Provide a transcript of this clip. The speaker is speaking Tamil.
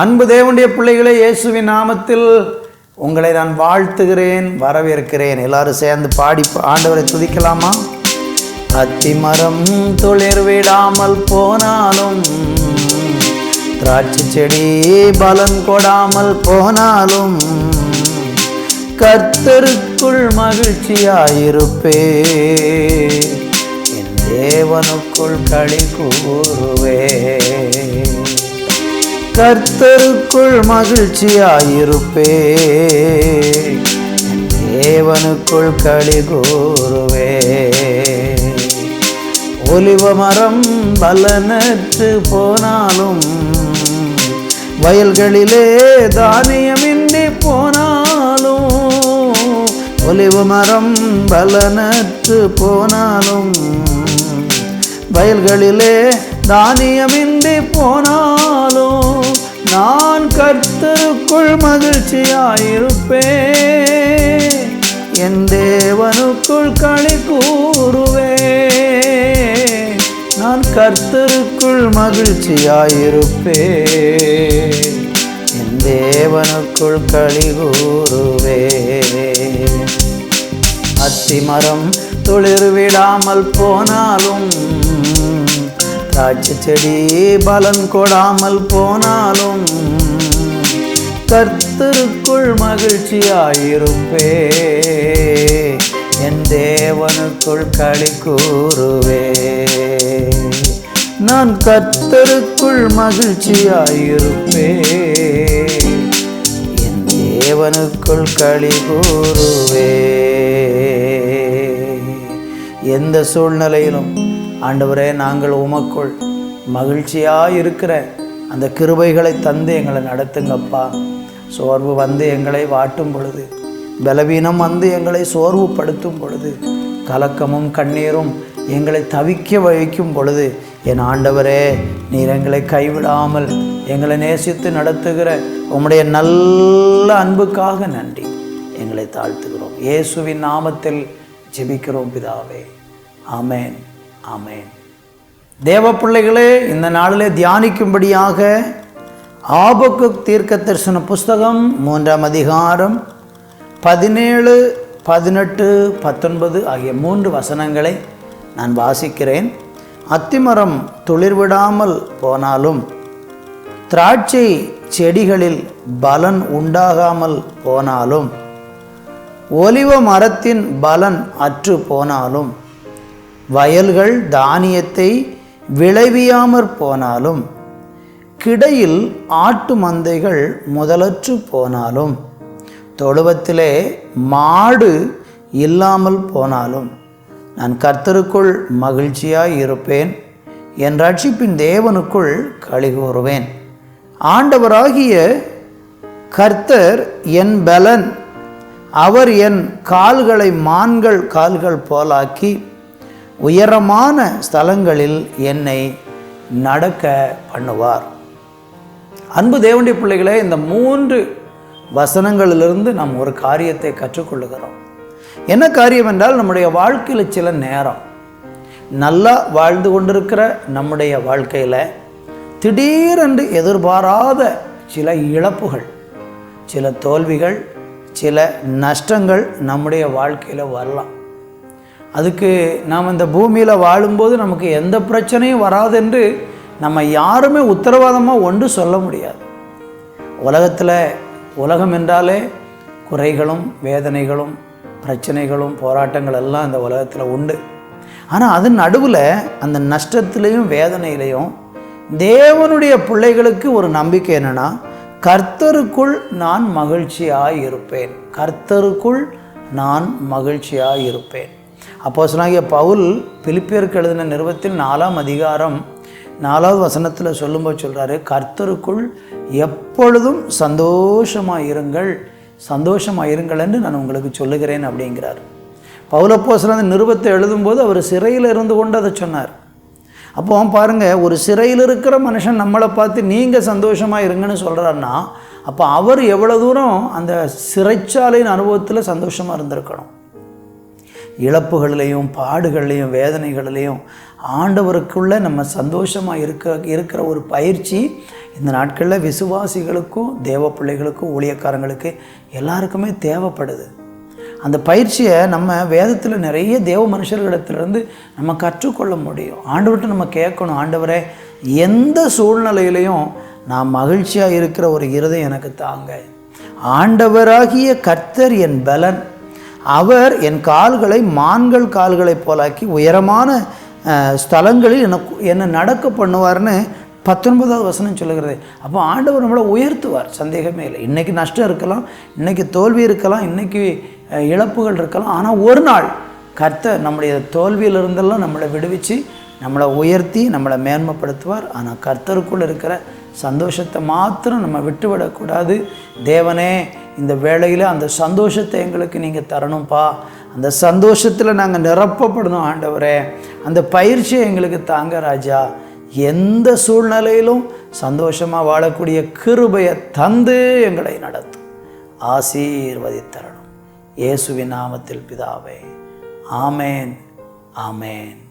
அன்பு தேவனுடைய பிள்ளைகளே இயேசுவின் நாமத்தில் உங்களை நான் வாழ்த்துகிறேன் வரவேற்கிறேன். எல்லாரும் சேர்ந்து பாடி ஆண்டவரை துதிக்கலாமா? அத்திமரம் துளிர் விடாமல் போனாலும் திராட்சை செடி பலன் கொடாமல் போனாலும் கர்த்தருக்குள் மகிழ்ச்சியாயிருப்பே என் தேவனுக்குள் களி கூறுவே கர்த்தருக்குள் மகிழ்ச்சியாயிருப்பே தேவனுக்குள் களி கூறுவே ஒலிவ மரம் பலனற்று போனாலும் வயல்களிலே தானியமின்றி போனாலும் ஒலிவ மரம் பலனற்று போனாலும் வயல்களிலே தானியமின்றி போனாலும் நான் கர்த்தருக்குள் மகிழ்ச்சியாயிருப்பேன். என் தேவனுக்குள் களி கூறுவே நான் கர்த்தருக்குள் மகிழ்ச்சியாயிருப்பே என் தேவனுக்குள் களி கூறுவே அத்திமரம் துளிர் விடாமல் போனாலும் திராட்சை செடி பலன் கொடாமல் போனாலும் கர்த்தருக்குள் மகிழ்ச்சியாயிருப்பே என் தேவனுக்குள் களி கூறுவே. நான் கர்த்தருக்குள் மகிழ்ச்சியாயிருப்பே. என் தேவனுக்குள் களி கூறுவே. எந்த சூழ்நிலையிலும் ஆண்டவரே நாங்கள் உமக்குள் மகிழ்ச்சியாக இருக்கிற அந்த கிருபைகளை தந்து எங்களை நடத்துங்கப்பா. சோர்வு வந்து எங்களை வாட்டும் பொழுது பலவீனம் வந்து எங்களை சோர்வுபடுத்தும் பொழுது கலக்கமும் கண்ணீரும் எங்களை தவிக்க வைக்கும் பொழுது என் ஆண்டவரே நீர் எங்களை கைவிடாமல் எங்களை நேசித்து நடத்துகிற உம்முடைய நல்ல அன்புக்காக நன்றி. எங்களை தாழ்த்துகிறோம். இயேசுவின் நாமத்தில் ஜெபிக்கிறோம் பிதாவே. ஆமேன். ஆமேன். தேவ பிள்ளைகளே இந்த நாளிலே தியானிக்கும்படியாக ஆபக்கு தீர்க்க தரிசன புஸ்தகம் மூன்றாம் அதிகாரம் பதினேழு பதினெட்டு பத்தொன்பது ஆகிய மூன்று வசனங்களை நான் வாசிக்கிறேன். அத்திமரம் துளிர்விடாமல் போனாலும் திராட்சை செடிகளில் பலன் உண்டாகாமல் போனாலும் ஒலிவ மரத்தின் பலன் அற்று போனாலும் வயல்கள் தானியத்தை விளைவியாமற் போனாலும் கிடையில் ஆட்டு மந்தைகள் முதலற்று போனாலும் தொழுவத்திலே மாடு இல்லாமல் போனாலும் நான் கர்த்தருக்குள் மகிழ்ச்சியாய் இருப்பேன் என் ரட்சிப்பின் தேவனுக்குள் களி கூறுவேன் ஆண்டவராகிய கர்த்தர் என் பலன் அவர் என் கால்களை மான்கள் கால்கள் போலாக்கி உயரமான ஸ்தலங்களில் என்னை நடக்க பண்ணுவார். அன்பு தேவனுடைய பிள்ளைகளே இந்த மூன்று வசனங்களிலிருந்து நாம் ஒரு காரியத்தை கற்றுக்கொள்ளுகிறோம். என்ன காரியம் என்றால் நம்முடைய வாழ்க்கையில் சில நேரம் நல்லா வாழ்ந்து கொண்டிருக்கிற நம்முடைய வாழ்க்கையில் திடீரென்று எதிர்பாராத சில இழப்புகள் சில தோல்விகள் சில நஷ்டங்கள் நம்முடைய வாழ்க்கையில் வரலாம். அதுக்கு நாம் இந்த பூமியில் வாழும்போது நமக்கு எந்த பிரச்சனையும் வராதென்று நம்ம யாருமே உத்தரவாதமாக ஒன்று சொல்ல முடியாது. உலகத்தில் உலகம் என்றாலே குறைகளும் வேதனைகளும் பிரச்சனைகளும் போராட்டங்கள் எல்லாம் இந்த உலகத்தில் உண்டு. ஆனால் அது நடுவில் அந்த நஷ்டத்துலேயும் வேதனையிலையும் தேவனுடைய பிள்ளைகளுக்கு ஒரு நம்பிக்கை என்னென்னா கர்த்தருக்குள் நான் மகிழ்ச்சியாக இருப்பேன். கர்த்தருக்குள் நான் மகிழ்ச்சியாக இருப்பேன். அப்போ சொன்னாங்க பவுல் பிலிப்பியருக்கு எழுதின நிறுவத்தில் நாலாம் அதிகாரம் நாலாவது வசனத்தில் சொல்லும்போது சொல்கிறாரு கர்த்தருக்குள் எப்பொழுதும் சந்தோஷமாக இருங்கள் சந்தோஷமாக இருங்கள் என்று நான் உங்களுக்கு சொல்லுகிறேன் அப்படிங்கிறார். பவுலப்போசன் அந்த நிறுவத்தை எழுதும்போது அவர் சிறையில் இருந்து கொண்டு அதை சொன்னார். அப்போ பாருங்கள் ஒரு சிறையில் இருக்கிற மனுஷன் நம்மளை பார்த்து நீங்கள் சந்தோஷமாக இருங்கன்னு சொல்கிறாருன்னா அப்போ அவர் எவ்வளோ தூரம் அந்த சிறைச்சாலையின் அனுபவத்தில் சந்தோஷமாக இருந்திருக்கணும்? இழப்புகளிலையும் பாடுகள்லையும் வேதனைகள்லையும் ஆண்டவருக்குள்ளே நம்ம சந்தோஷமாக இருக்க இருக்கிற ஒரு பயிற்சி இந்த நாட்களில் விசுவாசிகளுக்கும் தேவ பிள்ளைகளுக்கும் ஊழியக்காரங்களுக்கு எல்லாருக்குமே தேவைப்படுது. அந்த பயிற்சியை நம்ம வேதத்தில் நிறைய தேவ மனுஷர்களிடத்துலேருந்து நம்ம கற்றுக்கொள்ள முடியும். ஆண்டவர்கிட்ட நம்ம கேட்கணும் ஆண்டவரே எந்த சூழ்நிலையிலையும் நான் மகிழ்ச்சியாக இருக்கிற ஒரு இருதயம் எனக்கு தாங்க. ஆண்டவராகிய கர்த்தர் என் பலன். அவர் என் கால்களை மான்கள் கால்களைப் போலாக்கி உயரமான ஸ்தலங்களில் எனக்கு என்னை நடக்க பண்ணுவார்னு பத்தொன்பதாவது வசனம் சொல்லுகிறது. அப்போ ஆண்டவர் நம்மளை உயர்த்துவார். சந்தேகமே இல்லை. இன்றைக்கி நஷ்டம் இருக்கலாம் இன்றைக்கி தோல்வி இருக்கலாம் இன்றைக்கி இழப்புகள் இருக்கலாம். ஆனால் ஒரு நாள் கர்த்தர் நம்முடைய தோல்வியிலிருந்தெல்லாம் நம்மளை விடுவிச்சு நம்மளை உயர்த்தி நம்மளை மேன்மைப்படுத்துவார். ஆனால் கர்த்தருக்குள் இருக்கிற சந்தோஷத்தை மாத்திரம் நம்ம விட்டுவிடக்கூடாது. தேவனே இந்த வேளையில் அந்த சந்தோஷத்தை எங்களுக்கு நீங்கள் தரணும்ப்பா அந்த சந்தோஷத்தில் நாங்கள் நிரப்பப்படணும் ஆண்டவரே. அந்த பயிற்சியை எங்களுக்கு தாங்க ராஜா. எந்த சூழ்நிலையிலும் சந்தோஷமாக வாழக்கூடிய கிருபையை தந்து எங்களை நடத்தும். ஆசீர்வதித்தரணும். இயேசுவின் நாமத்தில் பிதாவே. ஆமேன். ஆமேன்.